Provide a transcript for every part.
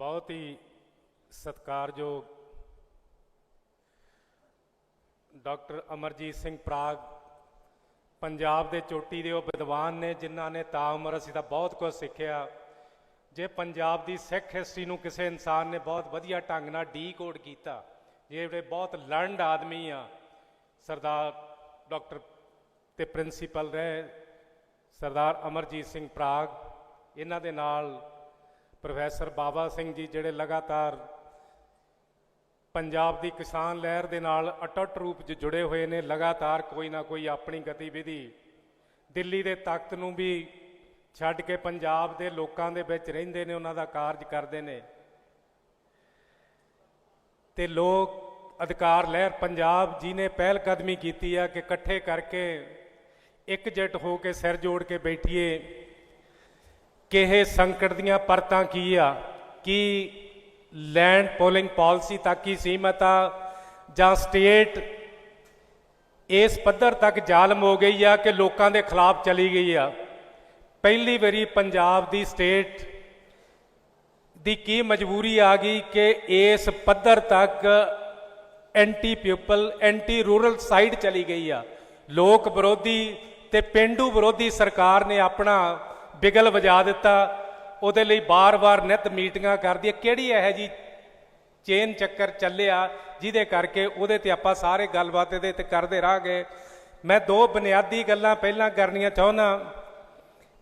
ਬਹੁਤ ਹੀ ਸਤਿਕਾਰਯੋਗ ਡਾਕਟਰ ਅਮਰਜੀਤ ਸਿੰਘ ਪ੍ਰਾਗ, ਪੰਜਾਬ ਦੇ ਚੋਟੀ ਦੇ ਉਹ ਵਿਦਵਾਨ ਨੇ, ਜਿਨ੍ਹਾਂ ਨੇ ਤਾਂ ਉਮਰ ਅਸੀਂ ਤਾਂ ਬਹੁਤ ਕੁਝ ਸਿੱਖਿਆ। ਜੇ ਪੰਜਾਬ ਦੀ ਸਿੱਖ ਹਿਸਟਰੀ ਨੂੰ ਕਿਸੇ ਇਨਸਾਨ ਨੇ ਬਹੁਤ ਵਧੀਆ ਢੰਗ ਨਾਲ ਡੀਕੋਡ ਕੀਤਾ ਜਿਹੜੇ ਬਹੁਤ ਲਰਨਡ ਆਦਮੀ ਆ, ਸਰਦਾਰ ਡਾਕਟਰ ਤੇ ਪ੍ਰਿੰਸੀਪਲ ਰਹੇ, ਸਰਦਾਰ ਅਮਰਜੀਤ ਸਿੰਘ ਪ੍ਰਾਗ, ਇਹਨਾਂ ਦੇ ਨਾਲ ਪ੍ਰੋਫੈਸਰ ਬਾਬਾ ਸਿੰਘ ਜੀ ਜਿਹੜੇ ਲਗਾਤਾਰ ਪੰਜਾਬ ਦੀ ਕਿਸਾਨ ਲਹਿਰ ਦੇ ਨਾਲ ਅਟੱਟ ਰੂਪ 'ਚ ਜੁੜੇ ਹੋਏ ਨੇ, ਲਗਾਤਾਰ ਕੋਈ ਨਾ ਕੋਈ ਆਪਣੀ ਗਤੀਵਿਧੀ ਦਿੱਲੀ ਦੇ ਤਖਤ ਨੂੰ ਵੀ ਛੱਡ ਕੇ ਪੰਜਾਬ ਦੇ ਲੋਕਾਂ ਦੇ ਵਿੱਚ ਰਹਿੰਦੇ ਨੇ, ਉਹਨਾਂ ਦਾ ਕਾਰਜ ਕਰਦੇ ਨੇ। ਤੇ ਲੋਕ ਅਧਿਕਾਰ ਲਹਿਰ ਪੰਜਾਬ ਜੀ ਨੇ ਪਹਿਲ ਕਦਮੀ ਕੀਤੀ ਆ ਕਿ ਇਕੱਠੇ ਕਰਕੇ ਇੱਕ ਜੱਟ ਹੋ ਕੇ ਸਿਰ ਜੋੜ ਕੇ ਬੈਠੀਏ। ਕਿ ਇਹ ਸੰਕਟ ਦੀਆਂ ਪਰਤਾਂ ਕੀ ਆ? ਕੀ ਲੈਂਡ ਪੋਲਿੰਗ ਪਾਲਿਸੀ ਤੱਕ ਹੀ ਸੀਮਤ ਆ? ਜਾਂ ਸਟੇਟ ਇਸ ਪੱਧਰ ਤੱਕ ਜ਼ਾਲਮ ਹੋ ਗਈ ਆ ਕਿ ਲੋਕਾਂ ਦੇ ਖਿਲਾਫ ਚਲੀ ਗਈ ਆ? ਪਹਿਲੀ ਵਾਰੀ ਪੰਜਾਬ ਦੀ ਸਟੇਟ ਦੀ ਕੀ ਮਜਬੂਰੀ ਆ ਗਈ ਕਿ ਇਸ ਪੱਧਰ ਤੱਕ anti people anti rural side ਚਲੀ ਗਈ ਆ? ਲੋਕ ਵਿਰੋਧੀ ਤੇ ਪਿੰਡੂ ਵਿਰੋਧੀ ਸਰਕਾਰ ਨੇ ਆਪਣਾ ਬਿਗਲ ਵਜਾ ਦਿੱਤਾ। ਉਹਦੇ ਲਈ ਬਾਰ-ਬਾਰ ਨਿਤ ਮੀਟਿੰਗਾਂ ਕਰਦੀ। ਹੈ ਕਿਹੜੀ ਇਹ ਜੀ ਚੇਨ ਚੱਕਰ ਚੱਲਿਆ ਜਿਹਦੇ ਕਰਕੇ ਉਹਦੇ ਤੇ ਆਪਾਂ ਸਾਰੇ ਗੱਲਬਾਤ ਇਹਦੇ ਤੇ ਕਰਦੇ ਰਹਾਂਗੇ। ਮੈਂ ਦੋ ਬੁਨਿਆਦੀ ਗੱਲਾਂ ਪਹਿਲਾਂ ਕਰਨੀਆਂ ਚਾਹੁੰਦਾ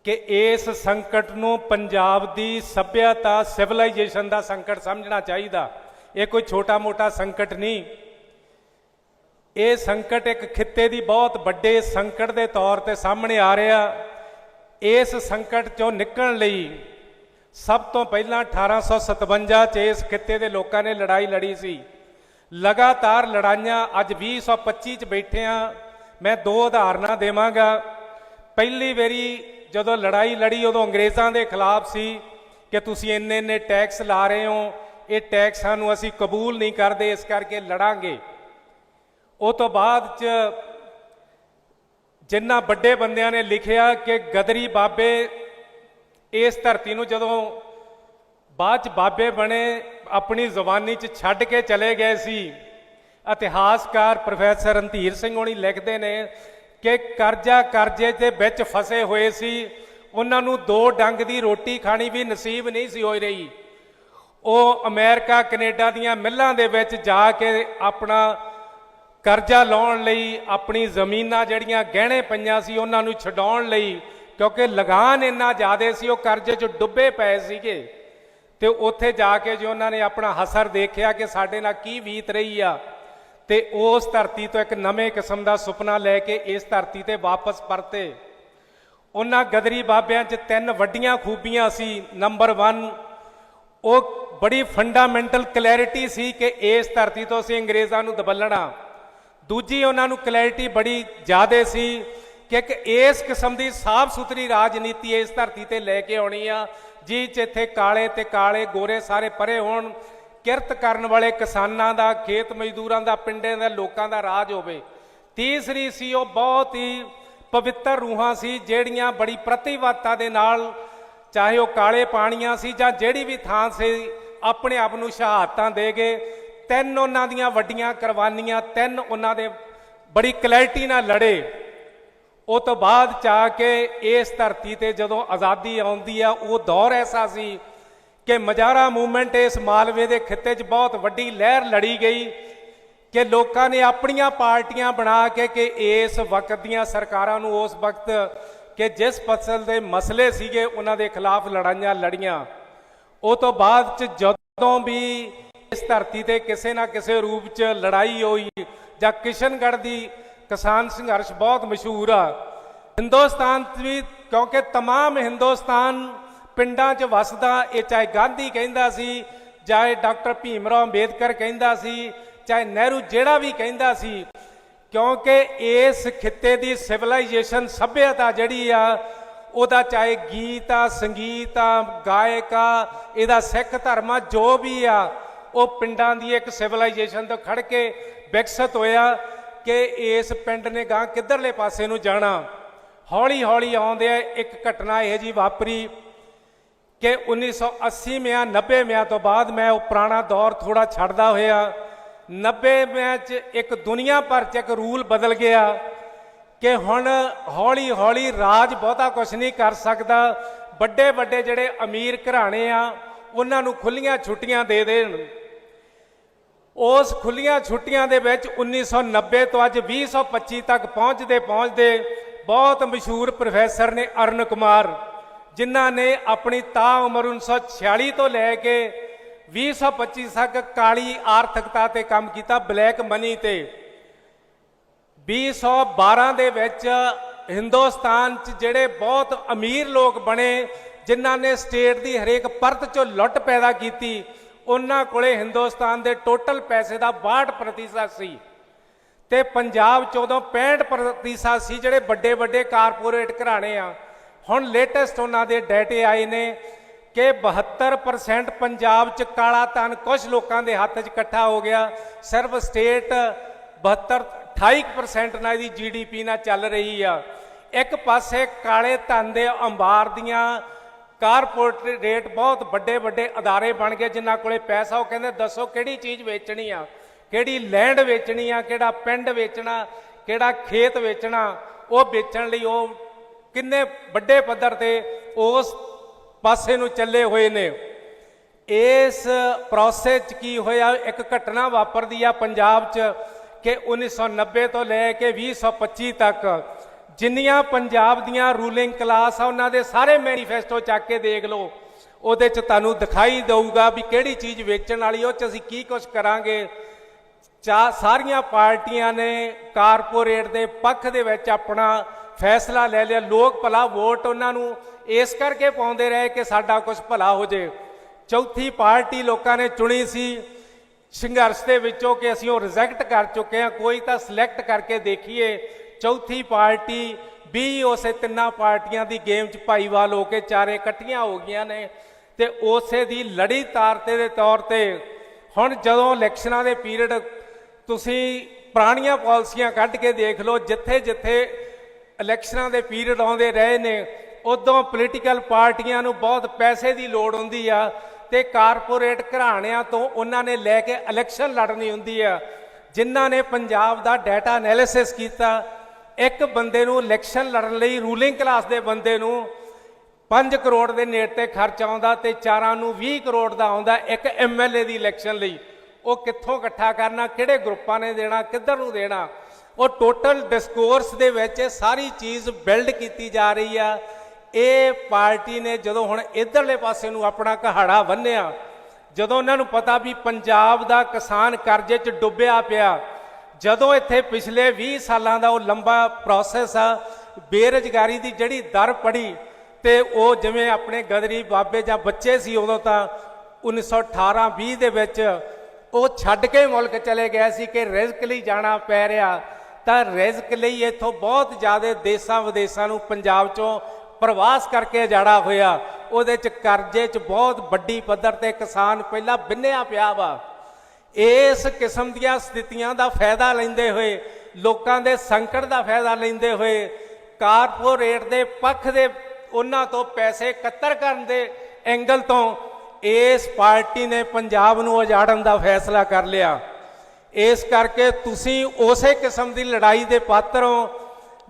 ਕਿ ਇਸ ਸੰਕਟ ਨੂੰ ਪੰਜਾਬ ਦੀ ਸੱਭਿਅਤਾ, ਸਿਵਲਾਈਜੇਸ਼ਨ ਦਾ ਸੰਕਟ ਸਮਝਣਾ ਚਾਹੀਦਾ। ਇਹ ਕੋਈ ਛੋਟਾ-ਮੋਟਾ ਸੰਕਟ ਨਹੀਂ। ਇਹ ਸੰਕਟ ਇੱਕ ਖਿੱਤੇ ਦੀ ਬਹੁਤ ਵੱਡੇ ਸੰਕਟ ਦੇ ਤੌਰ ਤੇ ਸਾਹਮਣੇ ਆ ਰਿਹਾ। ਇਸ ਸੰਕਟ ਚੋਂ ਨਿਕਲਣ ਲਈ ਸਭ ਤੋਂ ਪਹਿਲਾਂ 1857 ਚ ਇਸ ਖਿੱਤੇ ਦੇ ਲੋਕਾਂ ਨੇ ਲੜਾਈ ਲੜੀ ਸੀ। ਲਗਾਤਾਰ ਲੜਾਈਆਂ ਅੱਜ 2025 ਚ ਬੈਠੇ ਆ। ਮੈਂ ਦੋ ਉਦਾਹਰਨਾਂ ਦੇਵਾਂਗਾ। ਪਹਿਲੀ ਵਾਰੀ ਜਦੋਂ ਲੜਾਈ ਲੜੀ ਉਦੋਂ ਅੰਗਰੇਜ਼ਾਂ ਦੇ ਖਿਲਾਫ ਸੀ ਕਿ ਤੁਸੀਂ ਇੰਨੇ ਇੰਨੇ ਟੈਕਸ ਲਾ ਰਹੇ ਹੋ, ਇਹ ਟੈਕਸਾਂ ਨੂੰ ਅਸੀਂ ਕਬੂਲ ਨਹੀਂ ਕਰਦੇ, ਇਸ ਕਰਕੇ ਲੜਾਂਗੇ। ਉਹ ਤੋਂ ਬਾਅਦ ਚ ਜਿੰਨਾ ਵੱਡੇ ਬੰਦਿਆਂ ਨੇ ਲਿਖਿਆ ਕਿ ਗਦਰੀ ਬਾਬੇ ਇਸ ਧਰਤੀ ਨੂੰ ਜਦੋਂ ਬਾਅਦ ਚ ਬਾਬੇ ਬਣੇ, ਆਪਣੀ ਜ਼ੁਬਾਨੀ ਚ ਛੱਡ ਕੇ ਚਲੇ ਗਏ ਸੀ, ਇਤਿਹਾਸਕਾਰ ਪ੍ਰੋਫੈਸਰ ਰਣਧੀਰ ਸਿੰਘ ਹੋਣੀ ਲਿਖਦੇ ਨੇ ਕਿ ਕਰਜ਼ਾ ਕਰਜ਼ੇ ਦੇ ਵਿੱਚ ਫਸੇ ਹੋਏ ਸੀ, ਉਹਨਾਂ ਨੂੰ ਦੋ ਡੰਗ ਦੀ ਰੋਟੀ ਖਾਣੀ ਵੀ ਨਸੀਬ ਨਹੀਂ ਸੀ ਹੋ ਰਹੀ। ਉਹ ਅਮਰੀਕਾ, ਕੈਨੇਡਾ ਦੀਆਂ ਮਿੱਲਾਂ ਦੇ ਵਿੱਚ ਜਾ ਕੇ ਆਪਣਾ ਕਰਜ਼ਾ ਲਾਉਣ ਲਈ ਆਪਣੀ ਜ਼ਮੀਨਾਂ ਜਿਹੜੀਆਂ ਗਹਿਣੇ ਪਈਆਂ ਸੀ ਉਹਨਾਂ ਨੂੰ ਛਡਾਉਣ ਲਈ, ਕਿਉਂਕਿ ਲਗਾਨ ਇੰਨਾ ਜ਼ਿਆਦਾ ਸੀ, ਉਹ ਕਰਜ਼ੇ 'ਚ ਡੁੱਬੇ ਪਏ ਸੀਗੇ। ਤੇ ਉੱਥੇ ਜਾ ਕੇ ਜੇ ਉਹਨਾਂ ਨੇ ਆਪਣਾ ਹਸਰ ਦੇਖਿਆ ਕਿ ਸਾਡੇ ਨਾਲ ਕੀ ਬੀਤ ਰਹੀ ਆ, ਤੇ ਉਸ ਧਰਤੀ ਤੋਂ ਇੱਕ ਨਵੇਂ ਕਿਸਮ ਦਾ ਸੁਪਨਾ ਲੈ ਕੇ ਇਸ ਧਰਤੀ ਤੇ ਵਾਪਸ ਪਰਤੇ। ਉਹਨਾਂ ਗਦਰੀ ਬਾਬਿਆਂ 'ਚ ਤਿੰਨ ਵੱਡੀਆਂ ਖੂਬੀਆਂ ਸੀ। ਨੰਬਰ 1 ਉਹ ਬੜੀ ਫੰਡਾਮੈਂਟਲ ਕਲੈਰਿਟੀ ਸੀ ਕਿ ਇਸ ਧਰਤੀ ਤੋਂ ਅਸੀਂ ਅੰਗਰੇਜ਼ਾਂ ਨੂੰ ਦਬਲਣਾ। ਦੂਜੀ ਉਹਨਾਂ ਨੂੰ ਕਲੈਰਿਟੀ ਬੜੀ ਜ਼ਿਆਦੇ ਸੀ ਕਿ ਇੱਕ ਇਸ ਕਿਸਮ ਦੀ ਸਾਫ਼ ਸੁਥਰੀ ਰਾਜਨੀਤੀ ਇਸ ਧਰਤੀ ਤੇ ਲੈ ਕੇ ਆਉਣੀ ਆ ਜੀ ਚ ਇੱਥੇ ਕਾਲੇ ਤੇ ਕਾਲੇ ਗੋਰੇ ਸਾਰੇ ਪਰੇ ਹੋਣ, ਕਿਰਤ ਕਰਨ ਵਾਲੇ ਕਿਸਾਨਾਂ ਦਾ, ਖੇਤ ਮਜ਼ਦੂਰਾਂ ਦਾ, ਪਿੰਡਾਂ ਦੇ, ਲੋਕਾਂ ਦਾ ਰਾਜ ਹੋਵੇ। ਤੀਸਰੀ ਸੀ ਉਹ ਬਹੁਤ ਹੀ ਪਵਿੱਤਰ ਰੂਹਾਂ ਸੀ, ਜਿਹੜੀਆਂ ਬੜੀ ਪ੍ਰਤੀਬੱਧਤਾ ਦੇ ਨਾਲ, ਚਾਹੇ ਉਹ ਕਾਲੇ ਪਾਣੀਆਂ ਸੀ ਜਾਂ ਜਿਹੜੀ ਵੀ ਥਾਂ ਸੀ, ਆਪਣੇ ਆਪ ਨੂੰ ਸ਼ਹਾਦਤਾਂ ਦੇ ਗਏ। ਤਿੰਨ ਉਹਨਾਂ ਦੀਆਂ ਵੱਡੀਆਂ ਕੁਰਬਾਨੀਆਂ, ਤਿੰਨ ਉਹਨਾਂ ਦੇ ਬੜੀ ਕਲੈਰਿਟੀ ਨਾਲ ਲੜੇ। ਉਹ ਤੋਂ ਬਾਅਦ ਚਾ ਕੇ ਇਸ ਧਰਤੀ ਤੇ ਜਦੋਂ ਆਜ਼ਾਦੀ ਆਉਂਦੀ ਆ, ਉਹ ਦੌਰ ਐਸਾ ਸੀ ਕਿ ਮਜਾਰਾ ਮੂਵਮੈਂਟ ਇਸ ਮਾਲਵੇ ਦੇ ਖਿੱਤੇ 'ਚ ਬਹੁਤ ਵੱਡੀ ਲਹਿਰ ਲੜੀ ਗਈ ਕਿ ਲੋਕਾਂ ਨੇ ਆਪਣੀਆਂ ਪਾਰਟੀਆਂ ਬਣਾ ਕੇ ਕਿ ਇਸ ਵਕਤ ਦੀਆਂ ਸਰਕਾਰਾਂ ਨੂੰ ਉਸ ਵਕਤ ਕਿ ਜਿਸ ਫਸਲ ਦੇ ਮਸਲੇ ਸੀਗੇ, ਉਹਨਾਂ ਦੇ ਖਿਲਾਫ ਲੜਾਈਆਂ ਲੜੀਆਂ। ਉਹ ਤੋਂ ਬਾਅਦ 'ਚ ਜਦੋਂ ਵੀ ਇਸ ਧਰਤੀ ਤੇ ਕਿਸੇ ਨਾ ਕਿਸੇ ਰੂਪ 'ਚ ਲੜਾਈ ਹੋਈ ਜਾਂ ਕਿਸ਼ਨਗੜ੍ਹ ਦੀ ਕਿਸਾਨ ਸੰਘਰਸ਼ ਬਹੁਤ ਮਸ਼ਹੂਰ ਆ ਹਿੰਦੁਸਤਾਨ 'ਚ ਵੀ ਕਿਉਂਕਿ तमाम ਹਿੰਦੁਸਤਾਨ ਪਿੰਡਾਂ 'ਚ ਵਸਦਾ ਇਹ ਚਾਹੇ ਗਾਂਧੀ ਕਹਿੰਦਾ ਸੀ ਚਾਹੇ ਡਾਕਟਰ ਭੀਮਰਾਓ ਅੰਬੇਦਕਰ ਕਹਿੰਦਾ ਸੀ ਚਾਹੇ ਨਹਿਰੂ ਜਿਹੜਾ ਵੀ ਕਹਿੰਦਾ ਸੀ ਕਿਉਂਕਿ ਇਸ ਖਿੱਤੇ ਦੀ ਸਿਵਲਾਈਜੇਸ਼ਨ ਸਭਿਅਤਾ ਜਿਹੜੀ ਆ ਉਹਦਾ ਚਾਹੇ ਗੀਤ ਆ ਸੰਗੀਤ ਆ ਗਾਇਕ ਆ ਇਹਦਾ ਸਿੱਖ ਧਰਮ ਆ ਜੋ ਵੀ ਆ ਉਹ ਪਿੰਡਾਂ ਦੀ ਇੱਕ ਸਿਵਲਾਈਜੇਸ਼ਨ ਤੋਂ ਖੜ ਕੇ ਵਿਕਸਿਤ ਹੋਇਆ ਕਿ ਇਸ ਪਿੰਡ ਨੇ ਗਾਂ ਕਿੱਧਰਲੇ ਪਾਸੇ ਨੂੰ ਜਾਣਾ। ਹੌਲੀ ਹੌਲੀ ਆਉਂਦੇ ਆ, ਇੱਕ ਘਟਨਾ ਇਹ ਜੀ ਵਾਪਰੀ ਕਿ 1980 ਮਿਆਂ 90 ਮਿਆਂ ਤੋਂ ਬਾਅਦ ਮੈਂ ਉਹ ਪੁਰਾਣਾ ਦੌਰ ਥੋੜਾ ਛੱਡਦਾ ਹੋਇਆ। 90 ਮਿਆਂ 'ਚ ਇੱਕ ਦੁਨੀਆ ਭਰ 'ਚ ਇੱਕ ਰੂਲ ਬਦਲ ਗਿਆ ਕਿ ਹੁਣ ਹੌਲੀ ਹੌਲੀ ਰਾਜ ਬਹੁਤਾ ਕੁਝ ਨਹੀਂ ਕਰ ਸਕਦਾ। ਵੱਡੇ ਵੱਡੇ ਜਿਹੜੇ ਅਮੀਰ ਘਰਾਣੇ ਆ ਉਹਨਾਂ ਨੂੰ ਖੁੱਲੀਆਂ ਛੁੱਟੀਆਂ ਦੇ ਦੇਣ। ਉਸ ਖੁੱਲੀਆਂ ਛੁੱਟੀਆਂ ਦੇ ਵਿੱਚ 1990 ਤੋਂ ਅੱਜ 2025 ਤੱਕ ਪਹੁੰਚਦੇ ਪਹੁੰਚਦੇ ਬਹੁਤ ਮਸ਼ਹੂਰ ਪ੍ਰੋਫੈਸਰ ਨੇ ਅਰਨ ਕੁਮਾਰ, ਜਿਨ੍ਹਾਂ ਨੇ ਆਪਣੀ ਤਾਂ ਉਮਰ 1946 ਤੋਂ ਲੈ ਕੇ 2025 ਤੱਕ ਕਾਲੀ ਆਰਥਿਕਤਾ ਤੇ ਕੰਮ ਕੀਤਾ ਬਲੈਕ ਮਨੀ ਤੇ। 2012 ਦੇ ਵਿੱਚ ਹਿੰਦੁਸਤਾਨ 'ਚ ਜਿਹੜੇ ਬਹੁਤ ਅਮੀਰ ਲੋਕ ਬਣੇ ਜਿਨ੍ਹਾਂ ਨੇ ਸਟੇਟ ਦੀ ਹਰੇਕ ਪਰਤ 'ਚੋਂ ਲੁੱਟ ਪੈਦਾ ਕੀਤੀ, ਉਹਨਾਂ ਕੋਲੇ ਹਿੰਦੁਸਤਾਨ ਦੇ ਟੋਟਲ ਪੈਸੇ ਦਾ 62% ਸੀ। ਤੇ ਪੰਜਾਬ 'ਚ ਉਦੋਂ 65% ਸੀ ਜਿਹੜੇ ਵੱਡੇ ਵੱਡੇ ਕਾਰਪੋਰੇਟ ਘਰਾਣੇ ਆ। ਹੁਣ ਲੇਟੈਸਟ ਉਹਨਾਂ ਦੇ ਡਾਟੇ ਆਏ ਨੇ ਕਿ 72% ਪੰਜਾਬ 'ਚ ਕਾਲਾ ਧਨ ਕੁਝ ਲੋਕਾਂ ਦੇ ਹੱਥ 'ਚ ਇਕੱਠਾ ਹੋ ਗਿਆ। ਸਿਰਫ ਸਟੇਟ 72 28% ਨਾਲ ਇਹਦੀ ਜੀਡੀਪੀ ਨਾਲ ਚੱਲ ਰਹੀ ਆ। ਇੱਕ ਪਾਸੇ ਕਾਲੇ ਧਨ ਦੇ ਅੰਬਾਰ ਦੀਆਂ ਕਾਰਪੋਰੇਟ ਬਹੁਤ ਵੱਡੇ ਵੱਡੇ ਅਦਾਰੇ ਬਣ ਗਏ, ਜਿਨ੍ਹਾਂ ਕੋਲੇ ਪੈਸਾ, ਉਹ ਕਹਿੰਦੇ ਦੱਸੋ ਕਿਹੜੀ ਚੀਜ਼ ਵੇਚਣੀ ਆ? ਕਿਹੜੀ ਲੈਂਡ ਵੇਚਣੀ ਆ? ਕਿਹੜਾ ਪਿੰਡ ਵੇਚਣਾ? ਕਿਹੜਾ ਖੇਤ ਵੇਚਣਾ? ਉਹ ਵੇਚਣ ਲਈ ਉਹ ਕਿੰਨੇ ਵੱਡੇ ਪੱਧਰ ਤੇ ਉਸ ਪਾਸੇ ਨੂੰ ਚੱਲੇ ਹੋਏ ਨੇ। ਇਸ ਪ੍ਰੋਸੈਸ 'ਚ ਕੀ ਹੋਇਆ? ਇੱਕ ਘਟਨਾ ਵਾਪਰਦੀ ਆ ਪੰਜਾਬ 'ਚ ਕਿ 1990 ਤੋਂ ਲੈ ਕੇ 2025 ਤੱਕ ਜਿੰਨੀਆਂ ਪੰਜਾਬ ਦੀਆਂ ਰੂਲਿੰਗ ਕਲਾਸ ਆ, ਉਹਨਾਂ ਦੇ ਸਾਰੇ ਮੈਨੀਫੈਸਟੋ ਚੱਕ ਕੇ ਦੇਖ ਲਓ। ਉਹਦੇ 'ਚ ਤੁਹਾਨੂੰ ਦਿਖਾਈ ਦੇਊਗਾ ਵੀ ਕਿਹੜੀ ਚੀਜ਼ ਵੇਚਣ ਵਾਲੀ, ਉਹ 'ਚ ਅਸੀਂ ਕੀ ਕੁਝ ਕਰਾਂਗੇ। ਚਾ, ਸਾਰੀਆਂ ਪਾਰਟੀਆਂ ਨੇ ਕਾਰਪੋਰੇਟ ਦੇ ਪੱਖ ਦੇ ਵਿੱਚ ਆਪਣਾ ਫੈਸਲਾ ਲੈ ਲਿਆ। ਲੋਕ ਭਲਾ ਵੋਟ ਉਹਨਾਂ ਨੂੰ ਇਸ ਕਰਕੇ ਪਾਉਂਦੇ ਰਹੇ ਕਿ ਸਾਡਾ ਕੁਝ ਭਲਾ ਹੋ ਜੇ। ਚੌਥੀ ਪਾਰਟੀ ਲੋਕਾਂ ਨੇ ਚੁਣੀ ਸੀ ਸੰਘਰਸ਼ ਦੇ ਵਿੱਚੋਂ ਕਿ ਅਸੀਂ ਉਹ ਰਿਜੈਕਟ ਕਰ ਚੁੱਕੇ ਹਾਂ। ਕੋਈ ਤਾਂ ਸਿਲੈਕਟ ਕਰਕੇ ਦੇਖੀਏ। ਚੌਥੀ ਪਾਰਟੀ ਵੀ ਉਸੇ ਤਿੰਨਾਂ ਪਾਰਟੀਆਂ ਦੀ ਗੇਮ 'ਚ ਭਾਈਵਾਲ ਹੋ ਕੇ ਚਾਰੇ ਇਕੱਠੀਆਂ ਹੋ ਗਈਆਂ ਨੇ ਤੇ ਉਸੇ ਦੀ ਲੜੀ ਤਾਰਤੇ ਦੇ ਤੌਰ ਤੇ ਹੁਣ ਜਦੋਂ ਇਲੈਕਸ਼ਨਾਂ ਦੇ ਪੀਰੀਅਡ ਤੁਸੀਂ ਪੁਰਾਣੀਆਂ ਪਾਲਿਸੀਆਂ ਕੱਢ ਕੇ ਦੇਖ ਲਓ, ਜਿੱਥੇ ਜਿੱਥੇ ਇਲੈਕਸ਼ਨਾਂ ਦੇ ਪੀਰੀਅਡ ਆਉਂਦੇ ਰਹੇ ਨੇ, ਉਦੋਂ ਪੋਲੀਟੀਕਲ ਪਾਰਟੀਆਂ ਨੂੰ ਬਹੁਤ ਪੈਸੇ ਦੀ ਲੋੜ ਹੁੰਦੀ ਆ ਤੇ ਕਾਰਪੋਰੇਟ ਘਰਾਣਿਆਂ ਤੋਂ ਉਹਨਾਂ ਨੇ ਲੈ ਕੇ ਇਲੈਕਸ਼ਨ ਲੜਨੀ ਹੁੰਦੀ ਆ। ਜਿਨ੍ਹਾਂ ਨੇ ਪੰਜਾਬ ਦਾ ਡਾਟਾ ਐਨਾਲਿਸਿਸ ਕੀਤਾ ਇੱਕ ਬੰਦੇ ਨੂੰ ਇਲੈਕਸ਼ਨ ਲੜਨ ਲਈ ਰੂਲਿੰਗ ਕਲਾਸ ਦੇ ਬੰਦੇ ਨੂੰ 5 ਕਰੋੜ ਦੇ ਨੇੜ ਤੇ ਖਰਚ ਆਉਂਦਾ ਤੇ ਚਾਰਾਂ ਨੂੰ 20 ਕਰੋੜ ਦਾ ਆਉਂਦਾ ਇੱਕ ਐਮਐਲਏ ਦੀ ਇਲੈਕਸ਼ਨ ਲਈ। ਉਹ ਕਿੱਥੋਂ ਇਕੱਠਾ ਕਰਨਾ, ਕਿਹੜੇ ਗਰੁੱਪਾਂ ਨੇ ਦੇਣਾ, ਕਿੱਧਰ ਨੂੰ ਦੇਣਾ? ਉਹ ਟੋਟਲ ਡਿਸਕੋਰਸ ਦੇ ਵਿੱਚ ਸਾਰੀ ਚੀਜ਼ ਬਿਲਡ ਕੀਤੀ ਜਾ ਰਹੀ ਆ। ਇਹ ਪਾਰਟੀ ਨੇ ਜਦੋਂ ਹੁਣ ਇਧਰਲੇ ਪਾਸੇ ਨੂੰ ਆਪਣਾ ਕਹਾੜਾ ਬੰਨਿਆ ਜਦੋਂ ਉਹਨਾਂ ਨੂੰ ਪਤਾ ਵੀ ਪੰਜਾਬ ਦਾ ਕਿਸਾਨ ਕਰਜ਼ੇ 'ਚ ਡੁੱਬਿਆ ਪਿਆ ਜਦੋਂ ਇੱਥੇ ਪਿਛਲੇ 20 ਸਾਲਾਂ ਦਾ ਉਹ ਲੰਬਾ ਪ੍ਰੋਸੈਸ ਆ, ਬੇਰੁਜ਼ਗਾਰੀ ਦੀ ਜਿਹੜੀ ਦਰ ਪੜੀ ਤੇ ਉਹ ਜਿਵੇਂ ਆਪਣੇ ਗਦਰੀ ਬਾਬੇ ਜਾਂ ਬੱਚੇ ਸੀ ਉਦੋਂ ਤਾਂ 1918 20 ਦੇ ਵਿੱਚ ਉਹ ਛੱਡ ਕੇ ਮੁਲਕ ਚਲੇ ਗਏ ਸੀ ਕਿ ਰਿਜ਼ਕ ਲਈ ਜਾਣਾ ਪੈ ਰਿਹਾ। ਤਾਂ ਰਿਜ਼ਕ ਲਈ ਇੱਥੋਂ ਬਹੁਤ ਜ਼ਿਆਦਾ ਦੇਸਾਂ ਵਿਦੇਸਾਂ ਨੂੰ ਪੰਜਾਬ ਚੋਂ ਪ੍ਰਵਾਸ ਕਰਕੇ ਜਾੜਾ ਹੋਇਆ। ਉਹਦੇ ਚ ਕਰਜ਼ੇ ਚ ਬਹੁਤ ਵੱਡੀ ਪੱਧਰ ਤੇ ਕਿਸਾਨ ਪਹਿਲਾਂ ਬਿੰਨਿਆ ਪਿਆ ਵਾ। ਇਸ ਕਿਸਮ ਦੀਆਂ ਸਥਿਤੀਆਂ ਦਾ ਫਾਇਦਾ ਲੈਂਦੇ ਹੋਏ, ਲੋਕਾਂ ਦੇ ਸੰਕਟ ਦਾ ਫਾਇਦਾ ਲੈਂਦੇ ਹੋਏ, ਕਾਰਪੋਰੇਟ ਦੇ ਪੱਖ ਦੇ ਉਹਨਾਂ ਤੋਂ ਪੈਸੇ ਇਕੱਤਰ ਕਰਨ ਦੇ ਐਂਗਲ ਤੋਂ ਇਸ ਪਾਰਟੀ ਨੇ ਪੰਜਾਬ ਨੂੰ ਉਜਾੜਨ ਦਾ ਫੈਸਲਾ ਕਰ ਲਿਆ। ਇਸ ਕਰਕੇ ਤੁਸੀਂ ਉਸੇ ਕਿਸਮ ਦੀ ਲੜਾਈ ਦੇ ਪਾਤਰ ਹੋ,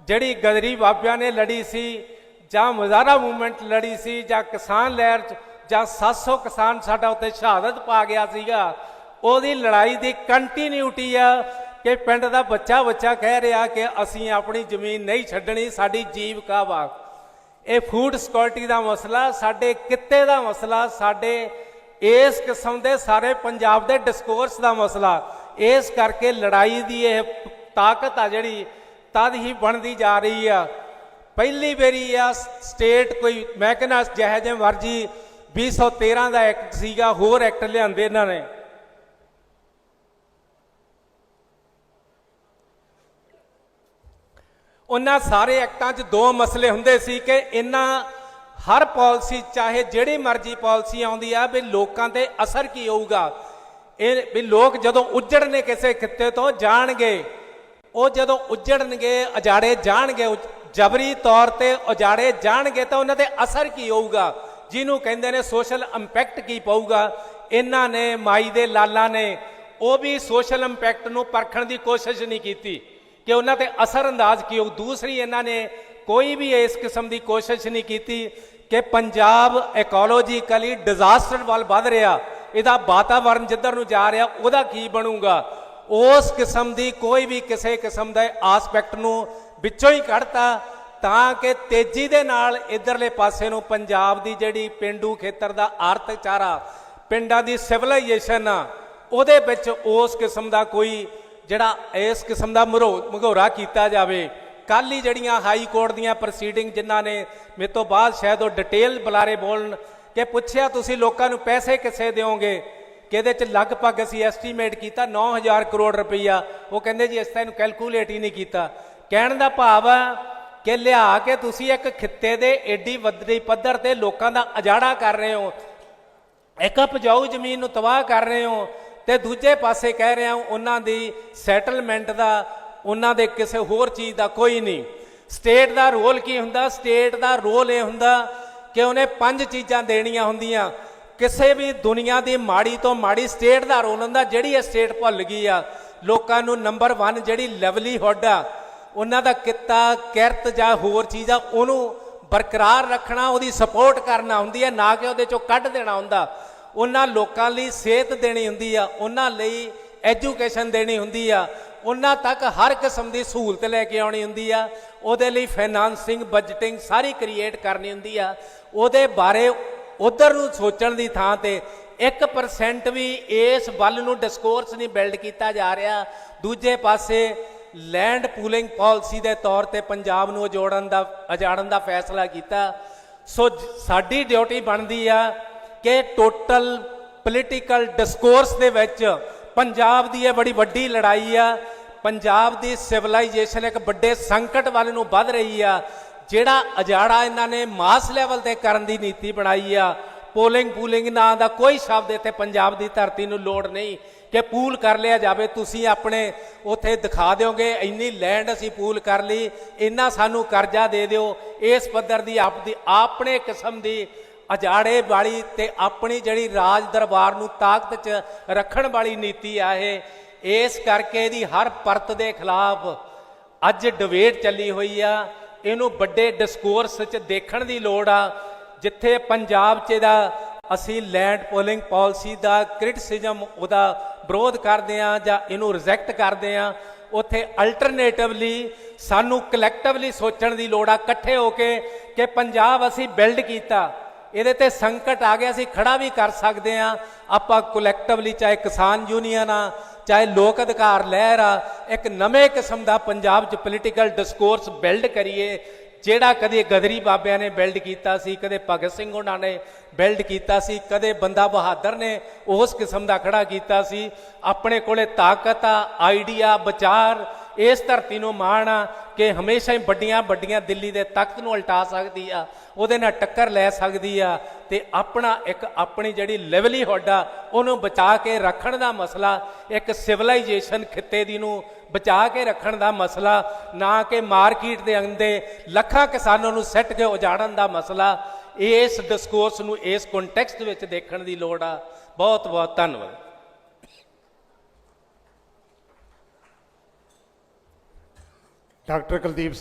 ਜਿਹੜੀ ਗਦਰੀ ਬਾਬਿਆਂ ਨੇ ਲੜੀ ਸੀ, ਜਾਂ ਮੁਜ਼ਾਰਾ ਮੂਵਮੈਂਟ ਲੜੀ ਸੀ, ਜਾਂ ਕਿਸਾਨ ਲਹਿਰ ਚ, ਜਾਂ 700 ਕਿਸਾਨ ਸਾਡਾ ਉੱਤੇ ਸ਼ਹਾਦਤ ਪਾ ਗਿਆ ਸੀਗਾ। ਉਹਦੀ ਲੜਾਈ ਦੀ ਕੰਟੀਨਿਊਟੀ ਆ ਕਿ ਪਿੰਡ ਦਾ ਬੱਚਾ ਬੱਚਾ ਕਹਿ ਰਿਹਾ ਕਿ ਅਸੀਂ ਆਪਣੀ ਜ਼ਮੀਨ ਨਹੀਂ ਛੱਡਣੀ, ਸਾਡੀ ਜੀਵਕਾ ਵਾ ਇਹ ਫੂਡ ਸਿਕਿਉਰਿਟੀ ਦਾ ਮਸਲਾ, ਸਾਡੇ ਕਿੱਤੇ ਦਾ ਮਸਲਾ, ਸਾਡੇ ਇਸ ਕਿਸਮ ਦੇ ਸਾਰੇ ਪੰਜਾਬ ਦੇ ਡਿਸਕੋਰਸ ਦਾ ਮਸਲਾ। ਇਸ ਕਰਕੇ ਲੜਾਈ ਦੀ ਇਹ ਤਾਕਤ ਆ ਜਿਹੜੀ, ਤਦ ਹੀ ਬਣਦੀ ਜਾ ਰਹੀ ਆ। ਪਹਿਲੀ ਵਾਰੀ ਆ ਸਟੇਟ ਕੋਈ, ਮੈਂ ਕਹਿੰਦਾ ਜਿਹੇ ਜਿਹੇ ਮਰਜ਼ੀ 2013 ਦਾ ਐਕਟ ਸੀਗਾ, ਹੋਰ ਐਕਟ ਲਿਆਂਦੇ ਇਹਨਾਂ ਨੇ। ਉਹਨਾਂ ਸਾਰੇ ਐਕਟਾਂ 'ਚ ਦੋ ਮਸਲੇ ਹੁੰਦੇ ਸੀ ਕਿ ਇਹਨਾਂ ਹਰ ਪਾਲਿਸੀ, ਚਾਹੇ ਜਿਹੜੀ ਮਰਜ਼ੀ ਪਾਲਿਸੀ ਆਉਂਦੀ ਆ, ਵੀ ਲੋਕਾਂ ਤੇ ਅਸਰ ਕੀ ਹੋਊਗਾ। ਇਹ ਵੀ ਲੋਕ ਜਦੋਂ ਉੱਜੜਨੇ ਕਿਸੇ ਖਿੱਤੇ ਤੋਂ ਜਾਣਗੇ, ਉਹ ਜਦੋਂ ਉੱਜੜਨਗੇ ਅਜਾੜੇ ਜਾਣਗੇ, ਉਜ- ਜਬਰੀ ਤੌਰ ਤੇ ਉਜਾੜੇ ਜਾਣਗੇ ਤਾਂ ਉਹਨਾਂ ਤੇ ਅਸਰ ਕੀ ਹੋਊਗਾ? ਜਿਹਨੂੰ ਕਹਿੰਦੇ ਨੇ ਸੋਸ਼ਲ ਇੰਪੈਕਟ ਕੀ ਪਊਗਾ? ਇਹਨਾਂ ਨੇ, ਮਾਈ ਦੇ ਲਾਲਾ ਨੇ, ਉਹ ਵੀ ਸੋਸ਼ਲ ਇੰਪੈਕਟ ਨੂੰ ਪਰਖਣ ਦੀ ਕੋਸ਼ਿਸ਼ ਨਹੀਂ ਕੀਤੀ। ਕਿ ਉਹਨਾਂ ਤੇ ਅਸਰ ਅੰਦਾਜ਼ ਕੀ ਹੋਊ? ਦੂਸਰੀ, ਇਹਨਾਂ ਨੇ ਕੋਈ ਵੀ ਇਸ ਕਿਸਮ ਦੀ ਕੋਸ਼ਿਸ਼ ਨਹੀਂ ਕੀਤੀ ਕਿ ਪੰਜਾਬ ਇਕੋਲੋਜੀਕਲੀ ਡਿਜ਼ਾਸਟਰ ਵੱਲ ਵੱਧ ਰਿਹਾ। ਇਹਦਾ ਵਾਤਾਵਰਣ ਜਿੱਧਰ ਨੂੰ ਜਾ ਰਿਹਾ, ਉਹਦਾ ਕੀ ਬਣੂਗਾ? ਉਸ ਕਿਸਮ ਦੀ ਕੋਈ ਵੀ ਕਿਸੇ ਕਿਸਮ ਦਾ ਆਸਪੈਕਟ ਨੂੰ ਵਿੱਚੋਂ ਹੀ ਕੱਢਤਾ ਤਾਂ ਕਿ ਤੇਜ਼ੀ ਦੇ ਨਾਲ ਇਧਰਲੇ ਪਾਸੇ ਨੂੰ ਪੰਜਾਬ ਦੀ ਜਿਹੜੀ ਪਿੰਡੂ ਖੇਤਰ ਦਾ ਆਰਥਿਕ ਚਾਰਾ, ਪਿੰਡਾਂ ਦੀ ਸਿਵਲਾਈਜੇਸ਼ਨ ਆ, ਉਹਦੇ ਵਿੱਚ ਉਸ ਕਿਸਮ ਦਾ ਕੋਈ ਜਿਹੜਾ ਇਸ ਕਿਸਮ ਦਾ ਮਘੋਰਾ ਕੀਤਾ ਜਾਵੇ। ਕੱਲ ਹੀ ਜਿਹੜੀਆਂ ਹਾਈ ਕੋਰਟ ਦੀਆਂ ਪ੍ਰੋਸੀਡਿੰਗ ਜਿਨ੍ਹਾਂ ਨੇ ਮੇਰੇ ਤੋਂ ਬਾਅਦ ਸ਼ਾਇਦ ਉਹ ਡਿਟੇਲ ਬੁਲਾਰੇ ਬੋਲਣ ਕਿ ਪੁੱਛਿਆ ਤੁਸੀਂ ਲੋਕਾਂ ਨੂੰ ਪੈਸੇ ਕਿੱਥੇ ਦਿਓਗੇ? ਕਿ ਇਹਦੇ ਚ ਲਗਭਗ ਅਸੀਂ ਐਸਟੀਮੇਟ ਕੀਤਾ 9000 ਕਰੋੜ ਰੁਪਈਆ। ਉਹ ਕਹਿੰਦੇ ਜੀ ਇਸ ਤਾਂ ਇਹਨੂੰ ਕੈਲਕੂਲੇਟ ਹੀ ਨਹੀਂ ਕੀਤਾ। ਕਹਿਣ ਦਾ ਭਾਵ ਆ ਕਿ ਲਿਆ ਕੇ ਤੁਸੀਂ ਇੱਕ ਖਿੱਤੇ ਦੇ ਏਡੀ ਵੱਡੀ ਪੱਧਰ ਤੇ ਲੋਕਾਂ ਦਾ ਅਜਾੜਾ ਕਰ ਰਹੇ ਹੋ। ਇੱਕ ਉਪਜਾਊ ਜ਼ਮੀਨ ਨੂੰ ਤਬਾਹ ਕਰ ਰਹੇ ਹੋ। ਤੇ ਦੂਜੇ ਪਾਸੇ ਕਹਿ ਰਿਹਾ ਉਹਨਾਂ ਦੀ ਸੈਟਲਮੈਂਟ ਦਾ, ਉਹਨਾਂ ਦੇ ਕਿਸੇ ਹੋਰ ਚੀਜ਼ ਦਾ ਕੋਈ ਨਹੀਂ। ਸਟੇਟ ਦਾ ਰੋਲ ਕੀ ਹੁੰਦਾ? ਸਟੇਟ ਦਾ ਰੋਲ ਇਹ ਹੁੰਦਾ ਕਿ ਉਹਨੇ ਪੰਜ ਚੀਜ਼ਾਂ ਦੇਣੀਆਂ ਹੁੰਦੀਆਂ। ਕਿਸੇ ਵੀ ਦੁਨੀਆ ਦੀ ਮਾੜੀ ਤੋਂ ਮਾੜੀ ਸਟੇਟ ਦਾ ਰੋਲ ਹੁੰਦਾ, ਜਿਹੜੀ ਇਹ ਸਟੇਟ ਭੁੱਲ ਗਈ ਆ। ਲੋਕਾਂ ਨੂੰ ਨੰਬਰ 1 ਜਿਹੜੀ ਲੈਵਲੀਹੁੱਡ ਆ, ਉਹਨਾਂ ਦਾ ਕਿੱਤਾ, ਕਿਰਤ ਜਾਂ ਹੋਰ ਚੀਜ਼ ਆ, ਉਹਨੂੰ ਬਰਕਰਾਰ ਰੱਖਣਾ, ਉਹਦੀ ਸਪੋਰਟ ਕਰਨਾ ਹੁੰਦੀ ਹੈ ਨਾ ਕਿ ਉਹਦੇ ਚੋਂ ਕੱਢ ਦੇਣਾ ਹੁੰਦਾ। ਉਹਨਾਂ ਲੋਕਾਂ ਲਈ ਸਿਹਤ ਦੇਣੀ ਹੁੰਦੀ ਆ, ਉਹਨਾਂ ਲਈ ਐਜੂਕੇਸ਼ਨ ਦੇਣੀ ਹੁੰਦੀ ਆ, ਉਹਨਾਂ ਤੱਕ ਹਰ ਕਿਸਮ ਦੀ ਸਹੂਲਤ ਲੈ ਕੇ ਆਉਣੀ ਹੁੰਦੀ ਆ, ਉਹਦੇ ਲਈ ਫਾਈਨਾਂਸਿੰਗ ਬਜਟਿੰਗ ਸਾਰੀ ਕ੍ਰੀਏਟ ਕਰਨੀ ਹੁੰਦੀ ਆ। ਉਹਦੇ ਬਾਰੇ ਉਧਰ ਨੂੰ ਸੋਚਣ ਦੀ ਥਾਂ ਤੇ 1% ਵੀ ਇਸ ਵੱਲ ਨੂੰ ਡਿਸਕੋਰਸ ਨਹੀਂ ਬਿਲਡ ਕੀਤਾ ਜਾ ਰਿਹਾ। ਦੂਜੇ ਪਾਸੇ ਲੈਂਡ ਪੂਲਿੰਗ ਪਾਲਿਸੀ ਦੇ ਤੌਰ ਤੇ ਪੰਜਾਬ ਨੂੰ ਜੋੜਨ ਦਾ, ਅਜਾੜਨ ਦਾ ਫੈਸਲਾ ਕੀਤਾ। ਸੋ ਸਾਡੀ ਡਿਊਟੀ ਬਣਦੀ ਆ ਕਿ ਟੋਟਲ ਪੋਲੀਟੀਕਲ ਡਿਸਕੋਰਸ ਦੇ ਵਿੱਚ ਪੰਜਾਬ ਦੀ ਇਹ ਬੜੀ ਵੱਡੀ ਲੜਾਈ ਆ। ਪੰਜਾਬ ਦੀ ਸਿਵਲਾਈਜੇਸ਼ਨ ਇੱਕ ਵੱਡੇ ਸੰਕਟ ਵੱਲ ਨੂੰ ਵੱਧ ਰਹੀ ਆ। ਜਿਹੜਾ ਅਜਾੜਾ ਇਹਨਾਂ ਨੇ ਮਾਸ ਲੈਵਲ ਤੇ ਕਰਨ ਦੀ ਨੀਤੀ ਬਣਾਈ ਆ ਪੋਲਿੰਗ ਪੂਲਿੰਗ ਨਾਂ ਦਾ ਕੋਈ ਸ਼ਬਦ ਇੱਥੇ ਪੰਜਾਬ ਦੀ ਧਰਤੀ ਨੂੰ ਲੋੜ ਨਹੀਂ ਕਿ ਪੂਲ ਕਰ ਲਿਆ ਜਾਵੇ। ਤੁਸੀਂ ਆਪਣੇ ਉਥੇ ਦਿਖਾ ਦਿਓਗੇ, ਇੰਨੀ ਲੈਂਡ ਅਸੀਂ ਪੂਲ ਕਰ ਲਈ, ਇੰਨਾ ਸਾਨੂੰ ਕਰਜ਼ਾ ਦੇ ਦਿਓ। ਇਸ ਪੱਧਰ ਦੀ ਆਪਦੀ ਆਪਣੇ ਕਿਸਮ ਦੀ ਅਜਾੜੇ ਵਾਲੀ ਤੇ ਆਪਣੀ ਜਿਹੜੀ ਰਾਜ ਦਰਬਾਰ ਨੂੰ ਤਾਕਤ 'ਚ ਰੱਖਣ ਵਾਲੀ ਨੀਤੀ ਆ ਇਹ, ਇਸ ਕਰਕੇ ਇਹਦੀ ਹਰ ਪਰਤ ਦੇ ਖਿਲਾਫ ਅੱਜ ਡਿਬੇਟ ਚੱਲੀ ਹੋਈ ਆ। ਇਹਨੂੰ ਵੱਡੇ ਡਿਸਕੋਰਸ 'ਚ ਦੇਖਣ ਦੀ ਲੋੜ ਆ। ਜਿੱਥੇ ਪੰਜਾਬ 'ਚ ਦਾ ਅਸੀਂ ਲੈਂਡ ਪੋਲਿੰਗ ਪਾਲਿਸੀ ਦਾ ਕ੍ਰਿਟਿਸਿਜ਼ਮ ਉਹਦਾ ਵਿਰੋਧ ਕਰਦੇ ਆ ਜਾਂ ਇਹਨੂੰ ਰਿਜੈਕਟ ਕਰਦੇ ਆ, ਉੱਥੇ ਅਲਟਰਨੇਟਿਵਲੀ ਸਾਨੂੰ ਕਲੈਕਟਿਵਲੀ ਸੋਚਣ ਦੀ ਲੋੜ ਆ, ਇਕੱਠੇ ਹੋ ਕੇ ਕਿ ਪੰਜਾਬ ਅਸੀਂ ਬਿਲਡ ਕੀਤਾ। ਇਹਦੇ ਤੇ ਸੰਕਟ ਆ ਗਿਆ ਅਸੀਂ ਖੜਾ ਵੀ ਕਰ ਸਕਦੇ ਆ ਆਪਾਂ ਕਲੈਕਟਿਵਲੀ ਚਾਹੇ ਕਿਸਾਨ ਯੂਨੀਅਨ ਆ, ਚਾਹੇ ਲੋਕ ਅਧਿਕਾਰ ਲਹਿਰ ਆ, ਇੱਕ ਨਵੇਂ ਕਿਸਮ ਦਾ ਪੰਜਾਬ 'ਚ ਪੋਲੀਟੀਕਲ ਡਿਸਕੋਰਸ ਬਿਲਡ ਕਰੀਏ, ਜਿਹੜਾ ਕਦੇ ਗਦਰੀ ਬਾਬਿਆਂ ਨੇ ਬਿਲਡ ਕੀਤਾ ਸੀ, ਕਦੇ ਭਗਤ ਸਿੰਘ ਉਹਨਾਂ ਨੇ ਬਿਲਡ ਕੀਤਾ ਸੀ, ਕਦੇ ਬੰਦਾ ਬਹਾਦਰ ਨੇ ਉਸ ਕਿਸਮ ਦਾ ਖੜਾ ਕੀਤਾ ਸੀ। ਆਪਣੇ ਕੋਲੇ ਤਾਕਤ ਆ ਆਈਡੀਆ ਵਿਚਾਰ ਇਸ ਧਰਤੀ ਨੂੰ ਮਾਣ ਆ ਕਿ ਹਮੇਸ਼ਾ ਹੀ ਵੱਡੀਆਂ ਵੱਡੀਆਂ ਦਿੱਲੀ ਦੇ ਤਖਤ ਨੂੰ ਉਲਟਾ ਸਕਦੀ ਆ, ਉਹਦੇ ਨਾਲ ਟੱਕਰ ਲੈ ਸਕਦੀ ਆ ਤੇ ਆਪਣਾ ਇੱਕ ਆਪਣੀ ਜਿਹੜੀ ਲਿਵਲੀਹੁੱਡ ਆ, ਉਹਨੂੰ ਬਚਾ ਕੇ ਰੱਖਣ ਦਾ ਮਸਲਾ, ਇੱਕ ਸਿਵਲਾਈਜੇਸ਼ਨ ਖਿੱਤੇ ਦੀ ਨੂੰ ਬਚਾ ਕੇ ਰੱਖਣ ਦਾ ਮਸਲਾ, ਨਾ ਕਿ ਮਾਰਕੀਟ ਦੇ ਅੰਦੇ ਲੱਖਾਂ ਕਿਸਾਨਾਂ ਨੂੰ ਸੱਟ ਕੇ ਉਜਾੜਨ ਦਾ ਮਸਲਾ, ਇਸ ਡਿਸਕੋਰਸ ਨੂੰ ਇਸ ਕੰਟੈਕਸਟ ਵਿੱਚ ਦੇਖਣ ਦੀ ਲੋੜ ਆ। ਬਹੁਤ ਬਹੁਤ ਧੰਨਵਾਦ। ਡਾਕਟਰ ਕੁਲਦੀਪ ਸਿੰਘ